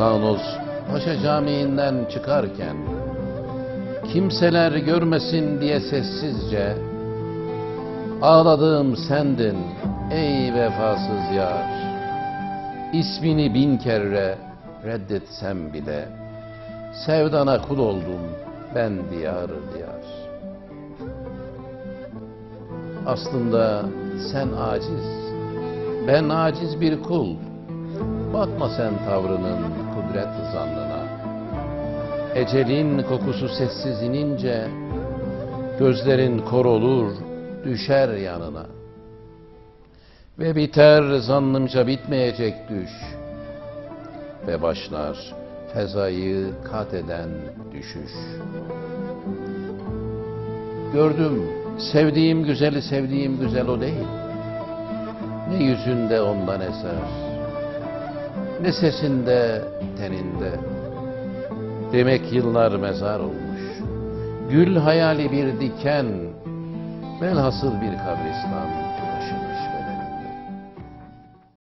Sağnoz Paşa Camii'nden çıkarken kimseler görmesin diye sessizce ağladığım sendin ey vefasız yar. İsmini bin kere reddetsem bile sevdana kul oldum ben diyar diyar. Aslında sen aciz, ben aciz bir kul. Bakma sen tavrının kudret zannına. Ecelin kokusu sessiz inince, gözlerin kor olur, düşer yanına. Ve biter zannımca bitmeyecek düş. Ve başlar fezayı kat eden düşüş. Gördüm, sevdiğim güzeli sevdiğim güzel o değil. Ne yüzünde ondan eser, ne sesinde, teninde. Demek yıllar mezar olmuş. Gül hayali bir diken, velhasıl bir kabristan taşımış